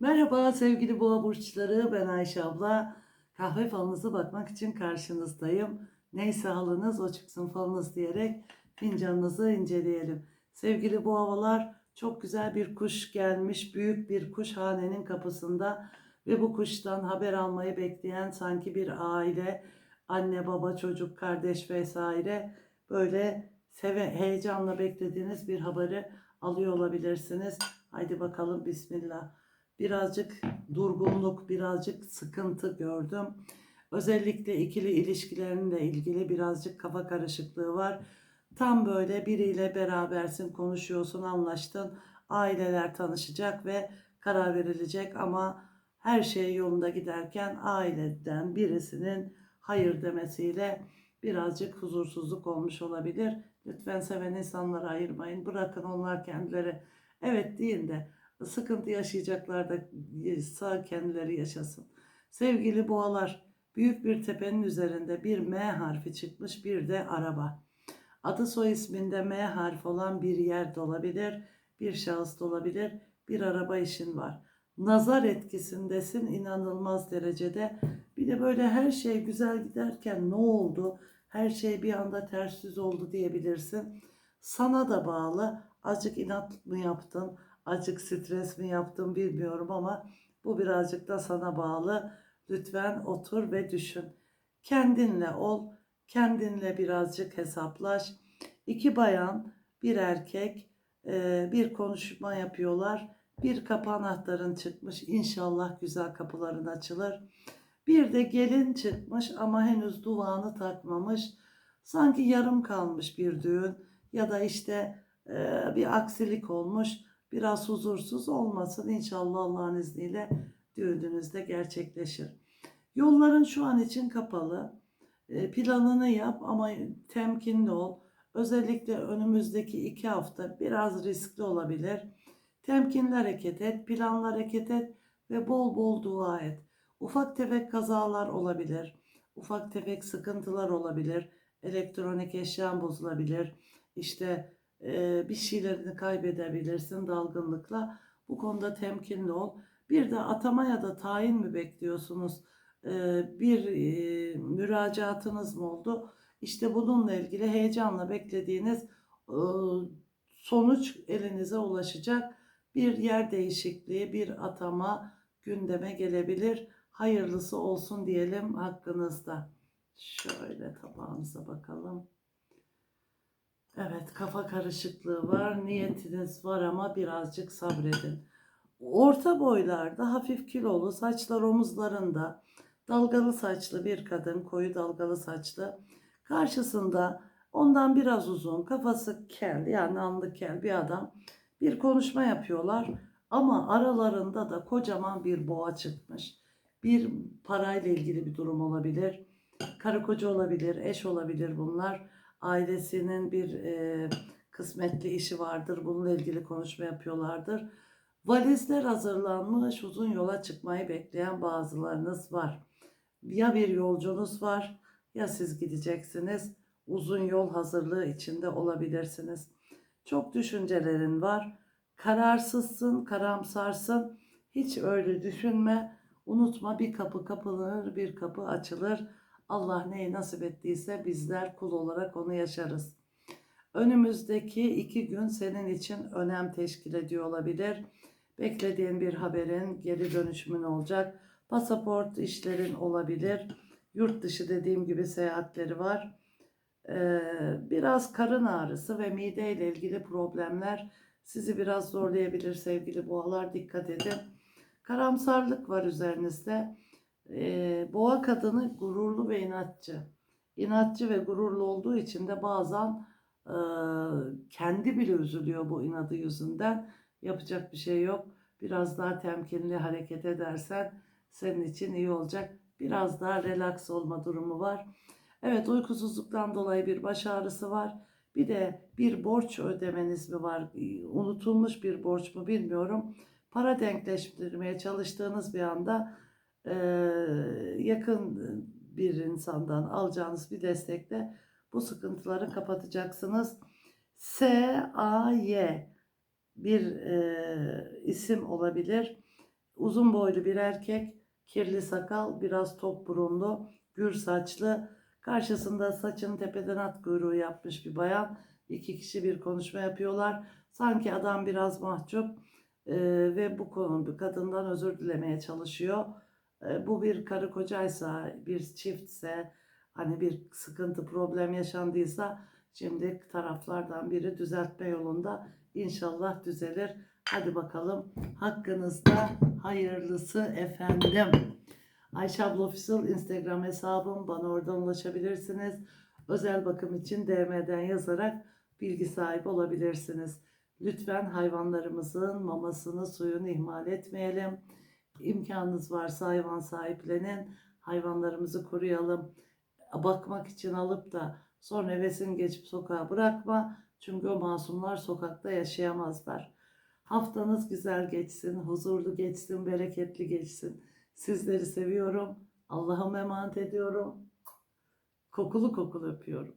Merhaba sevgili boğa burçları ben Ayşe abla. Kahve falınıza bakmak için karşınızdayım. Neyse halınız o çıksın falınız diyerek fincanınızı inceleyelim. Sevgili boğalar çok güzel bir kuş gelmiş. Büyük bir kuş hanenin kapısında ve bu kuştan haber almayı bekleyen sanki bir aile, anne baba çocuk kardeş vesaire böyle seve, heyecanla beklediğiniz bir haberi alıyor olabilirsiniz. Haydi bakalım bismillah birazcık durgunluk, birazcık sıkıntı gördüm. Özellikle ikili ilişkilerinde ilgili birazcık kafa karışıklığı var. Tam böyle biriyle berabersin, konuşuyorsun, anlaştın. Aileler tanışacak ve karar verilecek ama her şey yolunda giderken aileden birisinin hayır demesiyle birazcık huzursuzluk olmuş olabilir. Lütfen seven insanları ayırmayın. Bırakın onlar kendileri evet deyin de sıkıntı yaşayacaklar da sağ kendileri yaşasın. Sevgili boğalar, büyük bir tepenin üzerinde bir M harfi çıkmış bir de araba. Adı soy isminde M harfi olan bir yer de olabilir, bir şahıs da olabilir, bir araba işin var. Nazar etkisindesin inanılmaz derecede. Bir de böyle her şey güzel giderken ne oldu? Her şey bir anda ters yüz oldu diyebilirsin. Sana da bağlı. Azıcık inat mı yaptın? Acık stres mi yaptım bilmiyorum ama bu birazcık da sana bağlı. Lütfen otur ve düşün. Kendinle ol, kendinle birazcık hesaplaş. İki bayan, bir erkek e, bir konuşma yapıyorlar. Bir kapı anahtarın çıkmış. İnşallah güzel kapıların açılır. Bir de gelin çıkmış ama henüz duvağını takmamış. Sanki yarım kalmış bir düğün ya da işte e, bir aksilik olmuş biraz huzursuz olmasın. İnşallah Allah'ın izniyle düğününüzde gerçekleşir. Yolların şu an için kapalı. E, planını yap ama temkinli ol. Özellikle önümüzdeki iki hafta biraz riskli olabilir. Temkinli hareket et, planlı hareket et ve bol bol dua et. Ufak tefek kazalar olabilir. Ufak tefek sıkıntılar olabilir. Elektronik eşyan bozulabilir. İşte e, bir şeylerini kaybedebilirsin dalgınlıkla. Bu konuda temkinli ol. Bir de atama ya da tayin mi bekliyorsunuz? E, bir e, müracaatınız mı oldu? İşte bununla ilgili heyecanla beklediğiniz sonuç elinize ulaşacak. Bir yer değişikliği, bir atama gündeme gelebilir. Hayırlısı olsun diyelim hakkınızda. Şöyle tabağınıza bakalım. Evet kafa karışıklığı var. Niyetiniz var ama birazcık sabredin. Orta boylarda hafif kilolu saçlar omuzlarında dalgalı saçlı bir kadın koyu dalgalı saçlı karşısında ondan biraz uzun kafası kel yani anlı kel bir adam bir konuşma yapıyorlar ama aralarında da kocaman bir boğa çıkmış. Bir parayla ilgili bir durum olabilir. Karı koca olabilir, eş olabilir bunlar ailesinin bir e, kısmetli işi vardır. Bununla ilgili konuşma yapıyorlardır. Valizler hazırlanmış, uzun yola çıkmayı bekleyen bazılarınız var. Ya bir yolcunuz var ya siz gideceksiniz. Uzun yol hazırlığı içinde olabilirsiniz. Çok düşüncelerin var. Kararsızsın, karamsarsın. Hiç öyle düşünme. Unutma bir kapı kapılır, bir kapı açılır Allah neyi nasip ettiyse bizler kul olarak onu yaşarız. Önümüzdeki iki gün senin için önem teşkil ediyor olabilir. Beklediğin bir haberin geri dönüşümün olacak. Pasaport işlerin olabilir. Yurt dışı dediğim gibi seyahatleri var. Ee, biraz karın ağrısı ve mide ile ilgili problemler sizi biraz zorlayabilir sevgili boğalar. Dikkat edin. Karamsarlık var üzerinizde e, boğa kadını gururlu ve inatçı. İnatçı ve gururlu olduğu için de bazen e, kendi bile üzülüyor bu inadı yüzünden. Yapacak bir şey yok. Biraz daha temkinli hareket edersen senin için iyi olacak. Biraz daha relax olma durumu var. Evet uykusuzluktan dolayı bir baş ağrısı var. Bir de bir borç ödemeniz mi var? Unutulmuş bir borç mu bilmiyorum. Para denkleştirmeye çalıştığınız bir anda e, yakın bir insandan alacağınız bir destekle bu sıkıntıları kapatacaksınız. S A Y bir e, isim olabilir. Uzun boylu bir erkek, kirli sakal, biraz top burunlu, gür saçlı. Karşısında saçını tepeden at kuyruğu yapmış bir bayan. İki kişi bir konuşma yapıyorlar. Sanki adam biraz mahcup e, ve bu konu kadından özür dilemeye çalışıyor. E, bu bir karı kocaysa, bir çiftse, hani bir sıkıntı, problem yaşandıysa şimdi taraflardan biri düzeltme yolunda inşallah düzelir. Hadi bakalım hakkınızda hayırlısı efendim. Ayşe abla Official Instagram hesabım. Bana oradan ulaşabilirsiniz. Özel bakım için DM'den yazarak bilgi sahibi olabilirsiniz. Lütfen hayvanlarımızın mamasını, suyunu ihmal etmeyelim. İmkanınız varsa hayvan sahiplenin. Hayvanlarımızı koruyalım. Bakmak için alıp da sonra hevesin geçip sokağa bırakma. Çünkü o masumlar sokakta yaşayamazlar. Haftanız güzel geçsin, huzurlu geçsin, bereketli geçsin. Sizleri seviyorum. Allah'a emanet ediyorum. Kokulu kokulu öpüyorum.